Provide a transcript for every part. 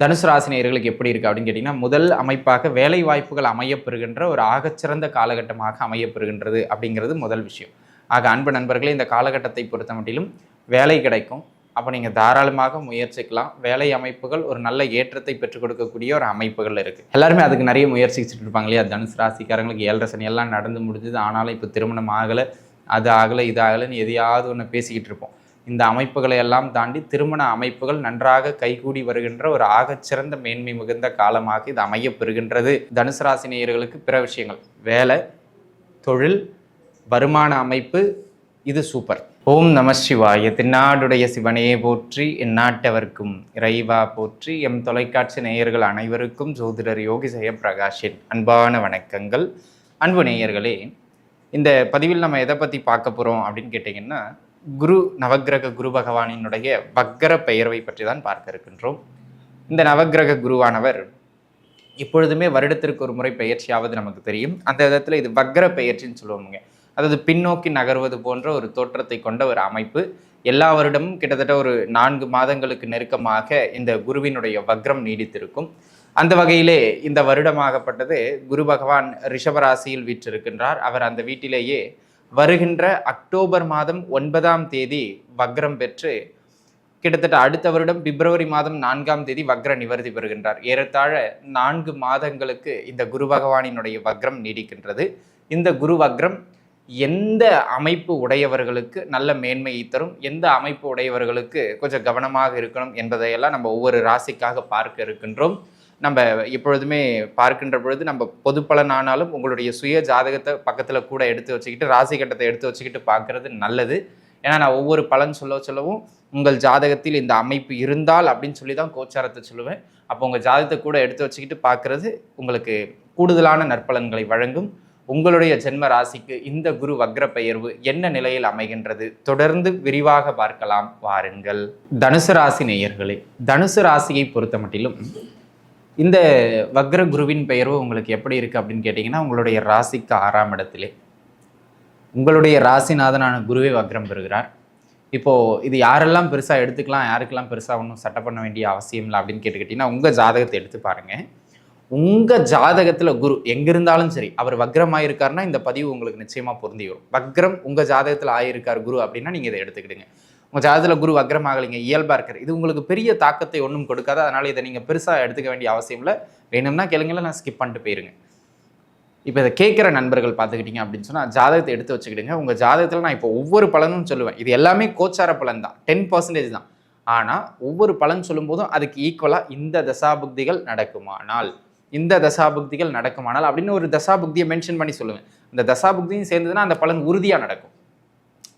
தனுசு ராசினியர்களுக்கு எப்படி இருக்குது அப்படின்னு கேட்டிங்கன்னா முதல் அமைப்பாக வேலை வாய்ப்புகள் அமையப்பெறுகின்ற ஒரு ஆகச்சிறந்த காலகட்டமாக அமையப்பெறுகின்றது அப்படிங்கிறது முதல் விஷயம். ஆக அன்பு நண்பர்களே இந்த காலகட்டத்தை பொறுத்த மட்டிலும் வேலை கிடைக்கும். அப்போ நீங்கள் தாராளமாக முயற்சிக்கலாம். வேலை அமைப்புகள் ஒரு நல்ல ஏற்றத்தை பெற்றுக் கொடுக்கக்கூடிய ஒரு அமைப்புகள் இருக்குது எல்லாருமே அதுக்கு நிறைய முயற்சிச்சுட்டு இருப்பாங்க இல்லையா? தனுசு ராசிக்காரங்களுக்கு ஏழரை சனி எல்லாம் நடந்து முடிஞ்சது. ஆனாலும் இப்போ திருமணம் ஆகலை அது ஆகலை இது ஆகலைன்னு எதையாவது ஒன்று பேசிக்கிட்டு இருப்போம். இந்த அமைப்புகளை எல்லாம் தாண்டி திருமண அமைப்புகள் நன்றாக கைகூடி வருகின்ற ஒரு ஆகச்சிறந்த மேன்மை மிகுந்த காலமாக இது அமையப்பெறுகின்றது. தனுசு ராசி நேயர்களுக்கு பிற விஷயங்கள். வேலை தொழில் வருமான அமைப்பு இது சூப்பர். ஓம் நம சிவாய. திருநாடுடைய சிவனையே போற்றி இந்நாட்டவர்க்கும் இறைவா போற்றி எம் தொலைக்காட்சி நேயர்கள் அனைவருக்கும் ஜோதிடர் யோகி பிரகாஷின் அன்பான வணக்கங்கள். அன்பு நேயர்களே இந்த பதிவில் நம்ம எதை பற்றி பார்க்க போகிறோம் அப்படின்னு கேட்டிங்கன்னா குரு நவக்கிரக குரு பகவானினுடைய வக்ர பெயர்வை பற்றி தான் பார்க்க இருக்கின்றோம். இந்த நவக்கிரக குருவானவர் இப்பொழுதுமே வருடத்திற்கு ஒரு முறை பெயர்ச்சியாவது நமக்கு தெரியும். அந்த விதத்தில் இது வக்ர பெயர்ச்சின்னு சொல்லுவோமுங்க. அதாவது பின்னோக்கி நகர்வது போன்ற ஒரு தோற்றத்தை கொண்ட ஒரு அமைப்பு. எல்லா வருடமும் கிட்டத்தட்ட ஒரு நான்கு மாதங்களுக்கு நெருக்கமாக இந்த குருவினுடைய வக்ரம் நீடித்திருக்கும். அந்த வகையிலே இந்த வருடமாகப்பட்டது குரு பகவான் ரிஷபராசியில் வீற்றிருக்கின்றார். அவர் அந்த வீட்டிலேயே வருகின்ற அக்டோபர் மாதம் ஒன்பதாம் தேதி வக்ரம் பெற்று கிட்டத்தட்ட அடுத்த வருடம் பிப்ரவரி மாதம் நான்காம் தேதி வக்ர நிவர்த்தி பெறுகின்றார். ஏறத்தாழ நான்கு மாதங்களுக்கு இந்த குரு பகவானினுடைய வக்ரம் நீடிக்கின்றது. இந்த குரு வக்ரம் எந்த அமைப்பு உடையவர்களுக்கு நல்ல மேன்மையை தரும் எந்த அமைப்பு உடையவர்களுக்கு கொஞ்சம் கவனமாக இருக்கணும் என்பதையெல்லாம் நம்ம ஒவ்வொரு ராசிக்காக பார்க்க இருக்கின்றோம். நம்ம எப்பொழுதுமே பார்க்கின்ற பொழுது நம்ம பொது பலனானாலும் உங்களுடைய சுய ஜாதகத்தை பக்கத்தில் கூட எடுத்து வச்சுக்கிட்டு ராசி கட்டத்தை எடுத்து வச்சுக்கிட்டு பார்க்கறது நல்லது. ஏன்னா நான் ஒவ்வொரு பலன் சொல்ல சொல்லவும் உங்கள் ஜாதகத்தில் இந்த அமைப்பு இருந்தால் அப்படின்னு சொல்லி தான் கோச்சாரத்தை சொல்லுவேன். அப்போ உங்கள் ஜாதகத்தை கூட எடுத்து வச்சுக்கிட்டு பார்க்கறது உங்களுக்கு கூடுதலான நற்பலன்களை வழங்கும். உங்களுடைய ஜென்ம ராசிக்கு இந்த குரு வக்ர பெயர்வு என்ன நிலையில் அமைகின்றது தொடர்ந்து விரிவாக பார்க்கலாம். வாருங்கள். தனுசு ராசி நேயர்களே தனுசு ராசியை பொறுத்த மட்டிலும் இந்த வக்ர குருவின் பெயர்வு உங்களுக்கு எப்படி இருக்குது அப்படின்னு கேட்டிங்கன்னா உங்களுடைய ராசிக்கு ஆறாம் இடத்திலே. உங்களுடைய ராசிநாதனான குருவே வக்ரம் பெறுகிறார். இப்போது இது யாரெல்லாம் பெருசாக எடுத்துக்கலாம் யாருக்கெல்லாம் பெருசாக ஒன்றும் சட்டை பண்ண வேண்டிய அவசியம் இல்லை அப்படின்னு கேட்டுக்கிட்டிங்கன்னா உங்கள் ஜாதகத்தை எடுத்து பாருங்கள் உங்கள் ஜாதகத்தில் குரு எங்கே இருந்தாலும் சரி அவர் வக்ரம் ஆயிருக்காருன்னா இந்த பதிவு உங்களுக்கு நிச்சயமாக பொருந்தி வரும். வக்ரம் உங்கள் ஜாதகத்தில் ஆயிருக்கார் குரு அப்படின்னா நீங்கள் இதை எடுத்துக்கிடுங்க. உங்கள் ஜாதகத்தில் குரு அக்ரமாகலைங்க இயல்பாக இருக்கிற இது உங்களுக்கு பெரிய தாக்கத்தை ஒன்றும் கொடுக்காது. அதனால் இதை நீங்கள் பெருசாக எடுத்துக்க வேண்டிய அவசியம் இல்லை. வேணும்னா கேளுங்கள நான் ஸ்கிப் பண்ணிட்டு போயிருங்க. இப்போ இதை கேட்குற நண்பர்கள் பார்த்துக்கிட்டீங்க அப்படின்னு சொன்னால் ஜாதகத்தை எடுத்து வச்சுக்கிடுங்க. உங்கள் ஜாதகத்தில் நான் இப்போ ஒவ்வொரு பலனும் சொல்லுவேன். இது எல்லாமே கோச்சார பலன் தான். டென் பர்சன்டேஜ் தான். ஆனால் ஒவ்வொரு பலன் சொல்லும்போதும் அதுக்கு ஈக்குவலாக இந்த தசாபுக்திகள் நடக்குமானால் இந்த தசாபுக்திகள் நடக்குமானால் அப்படின்னு ஒரு தசாபுக்தியை மென்ஷன் பண்ணி சொல்லுவேன். இந்த தசாபுக்தியும் சேர்ந்ததுன்னா அந்த பலன் உறுதியாக நடக்கும்.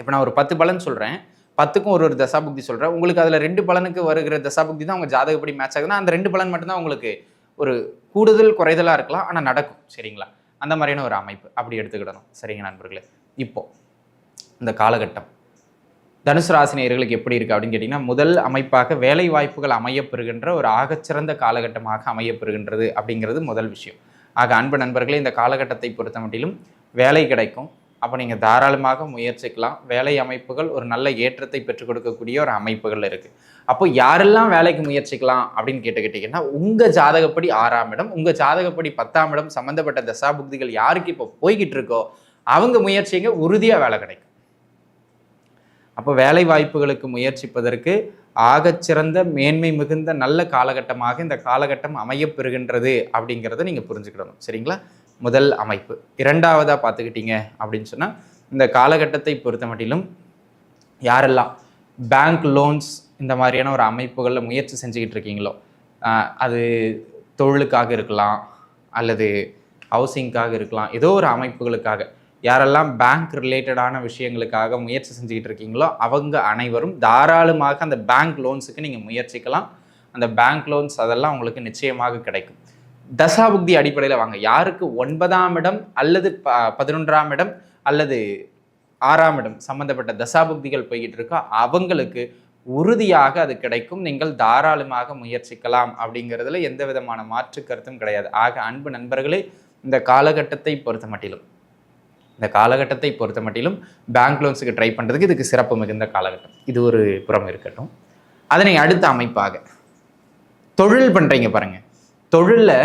இப்போ நான் ஒரு பத்து பலன் சொல்கிறேன் பத்துக்கும் ஒரு ஒரு தசாபுக்தி சொல்கிறேன் உங்களுக்கு அதில் ரெண்டு பலனுக்கு வருகிற தசாபுக்தி தான் உங்கள் ஜாதகப்படி மேட்ச் ஆகுதுன்னா அந்த ரெண்டு பலன் மட்டும்தான் உங்களுக்கு ஒரு கூடுதல் குறைதலாக இருக்கலாம். ஆனால் நடக்கும். சரிங்களா? அந்த மாதிரியான ஒரு அமைப்பு. அப்படி எடுத்துக்கிடணும். சரிங்க நண்பர்களே. இப்போ இந்த காலகட்டம். தனுசு ராசினியர்களுக்கு எப்படி இருக்குது அப்படின்னு கேட்டிங்கன்னா முதல் அமைப்பாக வேலை வாய்ப்புகள் அமையப்பெறுகின்ற ஒரு ஆகச்சிறந்த காலகட்டமாக அமையப்பெறுகின்றது அப்படிங்கிறது முதல் விஷயம். ஆக அன்பு நண்பர்களே இந்த காலகட்டத்தை பொறுத்த மட்டிலும் வேலை கிடைக்கும். அப்போ நீங்கள் தாராளமாக முயற்சிக்கலாம். வேலை அமைப்புகள் ஒரு நல்ல ஏற்றத்தை பெற்றுக் கொடுக்கக்கூடிய ஒரு அமைப்புகள் இருக்குது அப்போ யாரெல்லாம் வேலைக்கு முயற்சிக்கலாம் அப்படின்னு கேட்டுக்கிட்டிங்கன்னா உங்கள் ஜாதகப்படி ஆறாம் இடம் உங்கள் ஜாதகப்படி பத்தாம் இடம் சம்மந்தப்பட்ட தசாபுக்திகள் யாருக்கு இப்போ போய்கிட்டு இருக்கோ அவங்க முயற்சிங்க உறுதியாக வேலை கிடைக்கும். அப்போ வேலை வாய்ப்புகளுக்கு முயற்சிப்பதற்கு ஆகச்சிறந்த மேன்மை மிகுந்த நல்ல காலகட்டமாக இந்த காலகட்டம் அமையப்பெறுகின்றது அப்படிங்கிறத நீங்கள் புரிஞ்சுக்கிடணும். சரிங்களா? முதல் அமைப்பு. இரண்டாவதாக பார்த்துக்கிட்டீங்க அப்படின்னு சொன்னால் இந்த காலகட்டத்தை பொறுத்த மட்டிலும் யாரெல்லாம் பேங்க் லோன்ஸ் இந்த மாதிரியான ஒரு அமைப்புகளில் முயற்சி செஞ்சுக்கிட்டு இருக்கீங்களோ அது தொழிலுக்காக இருக்கலாம் அல்லது ஹவுசிங்க்காக இருக்கலாம் ஏதோ ஒரு அமைப்புகளுக்காக யாரெல்லாம் பேங்க் ரிலேட்டடான விஷயங்களுக்காக முயற்சி செஞ்சுக்கிட்டு இருக்கீங்களோ அவங்க அனைவரும் தாராளமாக அந்த பேங்க் லோன்ஸுக்கு நீங்கள் முயற்சிக்கலாம். அந்த பேங்க் லோன்ஸ் அதெல்லாம் உங்களுக்கு நிச்சயமாக கிடைக்கும். தசாபுக்தி அடிப்படையில் வாங்க. யாருக்கு ஒன்பதாம் இடம் அல்லது ப பதினொன்றாம் இடம் அல்லது ஆறாம் இடம் சம்மந்தப்பட்ட தசாபுக்திகள் போய்கிட்டு இருக்கோ அவங்களுக்கு உறுதியாக அது கிடைக்கும். நீங்கள் தாராளமாக முயற்சிக்கலாம் அப்படிங்கிறதுல எந்த விதமான மாற்று கருத்தும் கிடையாது. ஆக அன்பு நண்பர்களே இந்த காலகட்டத்தை பொறுத்த மட்டிலும் இந்த காலகட்டத்தை பொறுத்த மட்டிலும் பேங்க் லோன்ஸுக்கு ட்ரை பண்ணுறதுக்கு இதுக்கு சிறப்பு மிகுந்த காலகட்டம். இது ஒரு புறம் இருக்கட்டும். அதனை அடுத்த அமைப்பாக தொழில் பண்ணுறீங்க பாருங்கள் தொழிலில்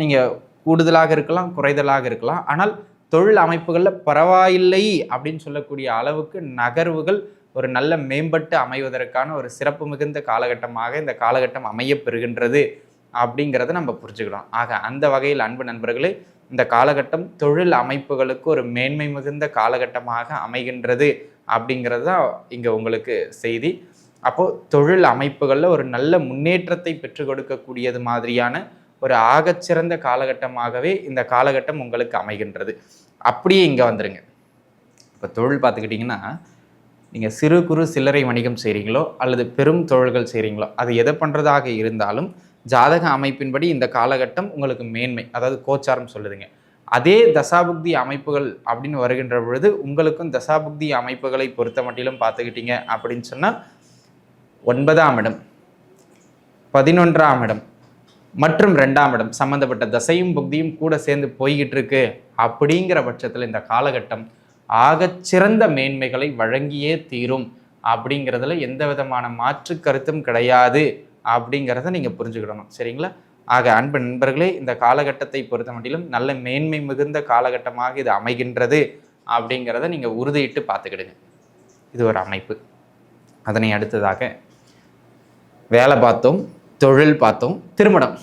நீங்கள் கூடுதலாக இருக்கலாம் குறைதலாக இருக்கலாம். ஆனால் தொழில் அமைப்புகளில் பரவாயில்லை அப்படின்னு சொல்லக்கூடிய அளவுக்கு நகர்வுகள் ஒரு நல்ல மேம்பட்டு அமைவதற்கான ஒரு சிறப்பு மிகுந்த காலகட்டமாக இந்த காலகட்டம் அமைய பெறுகின்றது அப்படிங்கிறத நம்ம புரிஞ்சுக்கிறோம் ஆக அந்த வகையில் அன்பு நண்பர்களே இந்த காலகட்டம் தொழில் அமைப்புகளுக்கு ஒரு மேன்மை மிகுந்த காலகட்டமாக அமைகின்றது அப்படிங்கிறது தான் இங்கே உங்களுக்கு செய்தி. அப்போது தொழில் அமைப்புகளில் ஒரு நல்ல முன்னேற்றத்தை பெற்றுக் கொடுக்கக்கூடியது மாதிரியான ஒரு ஆகச்சிறந்த காலகட்டமாகவே இந்த காலகட்டம் உங்களுக்கு அமைகின்றது. அப்படியே இங்கே வந்துடுங்க இப்போ தொழில் பார்த்துக்கிட்டிங்கன்னா நீங்கள் சிறு குறு சில்லறை வணிகம் செய்கிறீங்களோ அல்லது பெரும் தொழில்கள் செய்கிறீங்களோ அது எதை பண்ணுறதாக இருந்தாலும் ஜாதக அமைப்பின்படி இந்த காலகட்டம் உங்களுக்கு மேன்மை அதாவது கோச்சாரம் சொல்லுதுங்க. அதே தசாபுக்தி அமைப்புகள் அப்படின்னு வருகின்ற பொழுது உங்களுக்கும் தசாபுக்தி அமைப்புகளை பொறுத்த மட்டிலும் பார்த்துக்கிட்டீங்க அப்படின்னு சொன்னால் ஒன்பதாம் இடம் பதினொன்றாம் இடம் மற்றும் ரெண்டாம் இடம் சம்மந்தப்பட்ட தசையும் புக்தியும் கூட சேர்ந்து போய்கிட்டு இருக்கு அப்படிங்கிற பட்சத்தில் இந்த காலகட்டம் ஆகச்சிறந்த மேன்மைகளை வழங்கியே தீரும். அப்படிங்கிறதுல எந்த விதமான மாற்று கருத்தும் கிடையாது அப்படிங்கிறத நீங்கள் புரிஞ்சுக்கிடணும். சரிங்களா? ஆக அன்பு நண்பர்களே இந்த காலகட்டத்தை பொறுத்த மட்டிலும் நல்ல மேன்மை மிகுந்த காலகட்டமாக இது அமைகின்றது அப்படிங்கிறத நீங்கள் உறுதியிட்டு பார்த்துக்கிடுங்க. இது ஒரு அமைப்பு. அதனை அடுத்ததாக வேலை பார்த்தோம். தொழில் பார்த்தோம். திருமணம்.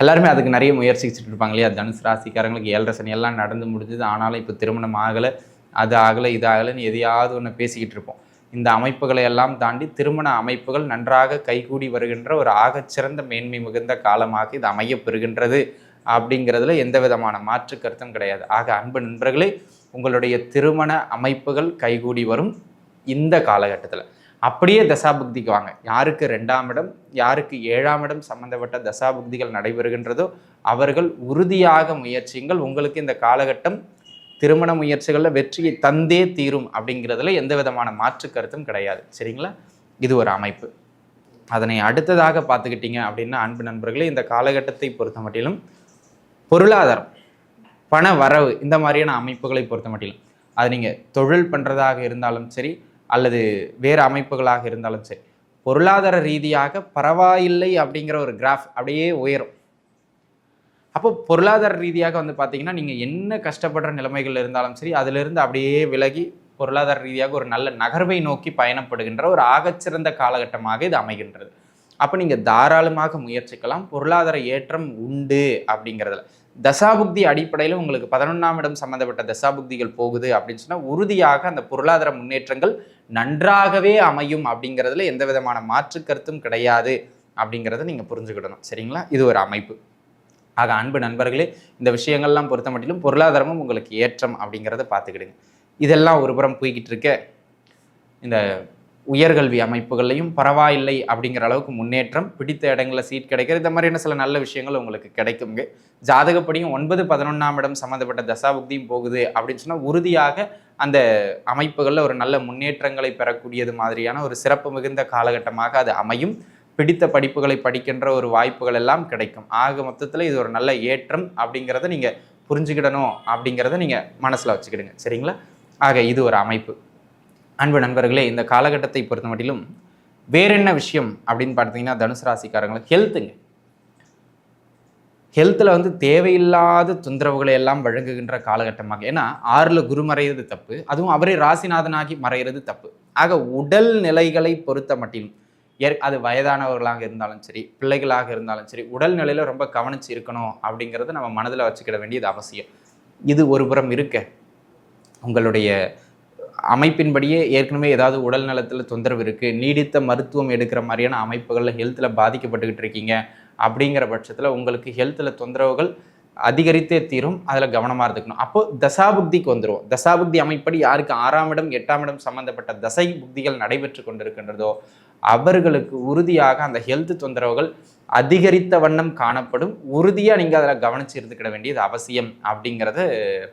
எல்லாருமே அதுக்கு நிறைய முயற்சிச்சுட்டு இருப்பாங்க இல்லையா? தனுசு ராசிக்காரங்களுக்கு ஏழரை சனி எல்லாம் நடந்து முடிஞ்சது. ஆனாலும் இப்போ திருமணம் ஆகலை அது ஆகலை இது ஆகலைன்னு எதையாவது ஒன்று பேசிக்கிட்டு இருப்போம். இந்த அமைப்புகளை எல்லாம் தாண்டி திருமண அமைப்புகள் நன்றாக கைகூடி வருகின்ற ஒரு ஆகச்சிறந்த மேன்மை மிகுந்த காலமாக இது அமைய பெறுகின்றது அப்படிங்கிறதுல எந்த விதமான மாற்று கருத்தும் கிடையாது. ஆக அன்பு நண்பர்களே உங்களுடைய திருமண அமைப்புகள் கைகூடி வரும் இந்த காலகட்டத்தில். அப்படியே தசாபுக்திக்கு வாங்க. யாருக்கு ரெண்டாம் இடம் யாருக்கு ஏழாம் இடம் சம்பந்தப்பட்ட தசாபுக்திகள் நடைபெறுகின்றதோ அவர்கள் உறுதியாக முயற்சியுங்கள். உங்களுக்கு இந்த காலகட்டம் திருமண முயற்சிகளில் வெற்றியை தந்தே தீரும் அப்படிங்கிறதுல எந்த விதமான மாற்று கருத்தும் கிடையாது. சரிங்களா? இது ஒரு அமைப்பு. அதனை அடுத்ததாக பார்த்துக்கிட்டீங்க அப்படின்னா அன்பு நண்பர்களே இந்த காலகட்டத்தை பொறுத்த மட்டிலும் பொருளாதாரம் பண வரவு இந்த மாதிரியான அமைப்புகளை பொறுத்த மட்டிலும் அது நீங்கள் தொழில் பண்ணுறதாக இருந்தாலும் சரி அல்லது வேறு அமைப்புகளாக இருந்தாலும் சரி. பொருளாதார ரீதியாக பரவாயில்லை அப்படிங்கிற ஒரு கிராஃப் அப்படியே உயரும். அப்போ பொருளாதார ரீதியாக வந்து பார்த்தீங்கன்னா நீங்கள் என்ன கஷ்டப்படுற நிலைமைகள் இருந்தாலும் சரி அதிலிருந்து அப்படியே விலகி பொருளாதார ரீதியாக ஒரு நல்ல நகர்வை நோக்கி பயணப்படுகின்ற ஒரு ஆகச்சிறந்த காலகட்டமாக இது அமைகின்றது. அப்போ நீங்கள் தாராளமாக முயற்சிக்கலாம். பொருளாதார ஏற்றம் உண்டு அப்படிங்கிறதுல. தசாபுக்தி அடிப்படையில் உங்களுக்கு பதினொன்றாம் இடம் சம்மந்தப்பட்ட தசாபுக்திகள் போகுது அப்படின்னு சொன்னால் உறுதியாக அந்த பொருளாதார முன்னேற்றங்கள் நன்றாகவே அமையும் அப்படிங்கிறதுல எந்த விதமான மாற்று கருத்தும் கிடையாது அப்படிங்கிறத நீங்கள் புரிஞ்சுக்கிடணும். சரிங்களா? இது ஒரு அமைப்பு. ஆக அன்பு நண்பர்களே இந்த விஷயங்கள்லாம் பொறுத்த மட்டிலும் பொருளாதாரமும் உங்களுக்கு ஏற்றம் அப்படிங்கிறத பார்த்துக்கிடுங்க. இதெல்லாம் ஒரு புறம் போய்கிட்டு இருக்க இந்த உயர்கல்வி அமைப்புகள்லையும் பரவாயில்லை அப்படிங்கிற அளவுக்கு முன்னேற்றம் பிடித்த இடங்களில் சீட் கிடைக்கிறது. இந்த மாதிரியான சில நல்ல விஷயங்கள் உங்களுக்கு கிடைக்குங்க. ஜாதகப்படியும் ஒன்பது பதினொன்றாம் இடம் சம்மந்தப்பட்ட தசாபுக்தியும் போகுது அப்படின்னு சொன்னால் உறுதியாக அந்த அமைப்புகளில் ஒரு நல்ல முன்னேற்றங்களை பெறக்கூடியது மாதிரியான ஒரு சிறப்பு மிகுந்த காலகட்டமாக அது அமையும். பிடித்த படிப்புகளை படிக்கின்ற ஒரு வாய்ப்புகள் எல்லாம் கிடைக்கும். ஆக மொத்தத்தில் இது ஒரு நல்ல ஏற்றம் அப்படிங்கிறத நீங்கள் புரிஞ்சுக்கிடணும் அப்படிங்கிறத நீங்கள் மனசில் வச்சுக்கிடுங்க. சரிங்களா? ஆக இது ஒரு அமைப்பு. அன்பு நண்பர்களே இந்த காலகட்டத்தை பொறுத்த மட்டிலும் வேற என்ன விஷயம் அப்படின்னு பார்த்தீங்கன்னா தனுசு ராசிக்காரங்களுக்கு ஹெல்த்துங்க ஹெல்த்தில் வந்து தேவையில்லாத தொந்தரவுகளை எல்லாம் வழங்குகின்ற காலகட்டமாக. ஏன்னா ஆறில் குரு மறைகிறது தப்பு அதுவும் அவரே ராசிநாதனாகி மறைகிறது தப்பு. ஆக உடல் நிலைகளை பொறுத்த மட்டிலும் ஏற் அது வயதானவர்களாக இருந்தாலும் சரி பிள்ளைகளாக இருந்தாலும் சரி உடல் நிலையில் ரொம்ப கவனித்து இருக்கணும் அப்படிங்கிறத நம்ம மனதில் வச்சுக்கிட வேண்டியது அவசியம். இது ஒரு புறம் இருக்க உங்களுடைய அமைப்பின்படியே ஏற்கனவே ஏதாவது உடல் நலத்தில் தொந்தரவு இருக்குது நீடித்த மருத்துவம் எடுக்கிற மாதிரியான அமைப்புகளில் ஹெல்த்தில் பாதிக்கப்பட்டுக்கிட்டு இருக்கீங்க அப்படிங்கிற பட்சத்தில் உங்களுக்கு ஹெல்த்தில் தொந்தரவுகள் அதிகரித்தே தீரும் அதில் கவனமாக இருந்துக்கணும். அப்போ தசாபுக்திக்கு வந்துடும் தசாபுக்தி அமைப்படி யாருக்கு ஆறாம் இடம் எட்டாம் இடம் சம்மந்தப்பட்ட தசை புக்திகள் நடைபெற்று கொண்டிருக்கின்றதோ அவர்களுக்கு உறுதியாக அந்த ஹெல்த் தொந்தரவுகள் அதிகரித்த வண்ணம் காணப்படும். உறுதியாக நீங்கள் அதில் கவனித்து இருந்துக்கிட வேண்டியது அவசியம் அப்படிங்கிறத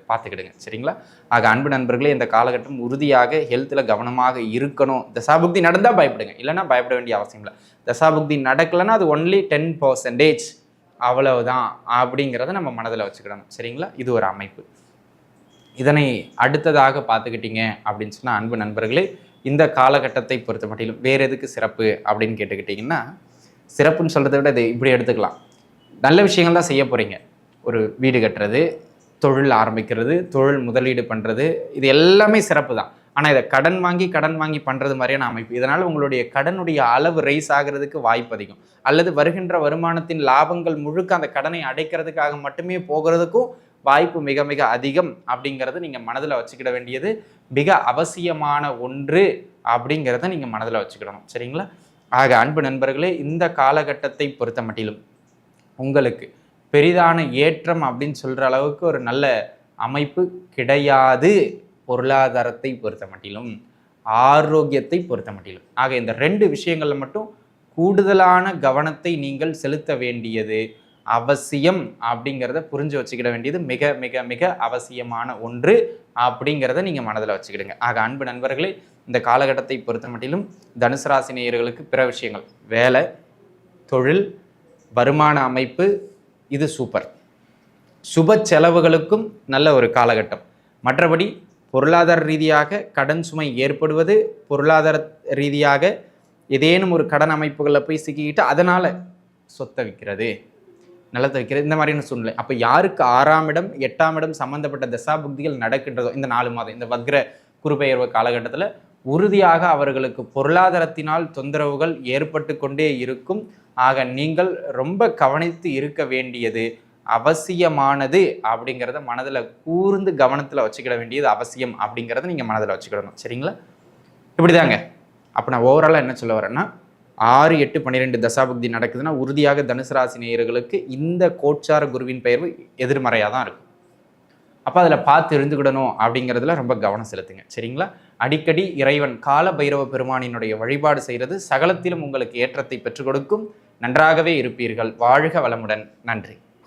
பார்த்துக்கிடுங்க. சரிங்களா? ஆக அன்பு நண்பர்களே இந்த காலகட்டம் உறுதியாக ஹெல்த்தில் கவனமாக இருக்கணும். தசாபுக்தி நடந்தால் பயப்படுங்க. இல்லைன்னா பயப்பட வேண்டிய அவசியம் இல்லை. தசாபுக்தி நடக்கலைன்னா அது ஒன்லி டென் பர்சன்டேஜ் அவ்வளவுதான் அப்படிங்கிறத நம்ம மனதில் வச்சுக்கிடணும். சரிங்களா? இது ஒரு அமைப்பு. இதனை அடுத்ததாக பார்த்துக்கிட்டீங்க அப்படின்னு சொன்னால் அன்பு நண்பர்களே இந்த காலகட்டத்தை பொறுத்த மட்டிலும் வேறு எதுக்கு சிறப்பு அப்படின்னு கேட்டுக்கிட்டிங்கன்னா சிறப்புன்னு சொல்கிறத விட இது இப்படி எடுத்துக்கலாம். நல்ல விஷயங்கள் தான் செய்ய போகிறீங்க ஒரு வீடு கட்டுறது தொழில் ஆரம்பிக்கிறது தொழில் முதலீடு பண்ணுறது இது எல்லாமே சிறப்பு தான். ஆனால் இதை கடன் வாங்கி கடன் வாங்கி பண்ணுறது மாதிரியான அமைப்பு. இதனால் உங்களுடைய கடனுடைய அளவு ரைஸ் ஆகிறதுக்கு வாய்ப்பு அதிகம். அல்லது வருகின்ற வருமானத்தின் லாபங்கள் முழுக்க அந்த கடனை அடைக்கிறதுக்காக மட்டுமே போகிறதுக்கும் வாய்ப்பு மிக மிக அதிகம் அப்படிங்கிறத நீங்கள் மனதில் வச்சுக்கிட வேண்டியது. மிக அவசியமான ஒன்று அப்படிங்கிறத நீங்கள் மனதில் வச்சுக்கிடணும். சரிங்களா? ஆக அன்பு நண்பர்களே இந்த காலகட்டத்தை பொறுத்த மட்டிலும் உங்களுக்கு பெரிதான ஏற்றம் அப்படின்னு சொல்கிற அளவுக்கு ஒரு நல்ல அமைப்பு கிடையாது. பொருளாதாரத்தை பொறுத்த மட்டிலும் ஆரோக்கியத்தை பொறுத்த மட்டிலும். ஆக இந்த ரெண்டு விஷயங்களில் மட்டும் கூடுதலான கவனத்தை நீங்கள் செலுத்த வேண்டியது அவசியம் அப்படிங்கிறத புரிஞ்சு வச்சுக்கிட வேண்டியது மிக மிக மிக அவசியமான ஒன்று அப்படிங்கிறத நீங்கள் மனதில் வச்சுக்கிடுங்க. ஆக அன்பு நண்பர்களே இந்த காலகட்டத்தை பொறுத்த மட்டிலும் தனுசு ராசி நேயர்களுக்கு பிற விஷயங்கள். வேலை தொழில் வருமான அமைப்பு இது சூப்பர். சுப செலவுகளுக்கும் நல்ல ஒரு காலகட்டம். மற்றபடி பொருளாதார ரீதியாக கடன் சுமை ஏற்படுவது பொருளாதார ரீதியாக ஏதேனும் ஒரு கடன் அமைப்புகளில் போய் சிக்கிக்கிட்டு அதனால் சொத்தை விற்கிறது நிலத்தை விற்கிறது இந்த மாதிரியான சூழ்நிலை. அப்போ யாருக்கு ஆறாம் இடம் எட்டாம் இடம் சம்மந்தப்பட்ட தசாபுக்திகள் நடக்கின்றதோ இந்த நாலு மாதம் இந்த வக்ர குருபெயர்வு காலகட்டத்தில் உறுதியாக அவர்களுக்கு பொருளாதாரத்தினால் தொந்தரவுகள் ஏற்பட்டு கொண்டே இருக்கும். ஆக நீங்கள் ரொம்ப கவனித்து இருக்க வேண்டியது அவசியமானது அப்படிங்கிறத மனதில் கூர்ந்து கவனத்தில் வச்சுக்கிட வேண்டியது அவசியம் அப்படிங்கிறத நீங்கள் மனதில் வச்சுக்கிடணும். சரிங்களா? இப்படிதாங்க. அப்போ நான் ஓவராலாக என்ன சொல்ல வரேன்னா ஆறு எட்டு பன்னிரெண்டு தசாபக்தி நடக்குதுன்னா உறுதியாக தனுசு ராசி நேயர்களுக்கு இந்த கோச்சார குருவின் பெயர்வு எதிர்மறையாக தான் இருக்கும். அப்போ அதில் பார்த்து இருந்துக்கிடணும் அப்படிங்கிறதுல ரொம்ப கவனம் செலுத்துங்க. சரிங்களா? அடிக்கடி இறைவன் கால பைரவ பெருமானினுடைய வழிபாடு செய்கிறது சகலத்திலும் உங்களுக்கு ஏற்றத்தை பெற்றுக் கொடுக்கும். நன்றாகவே இருப்பீர்கள். வாழ்க வளமுடன். நன்றி.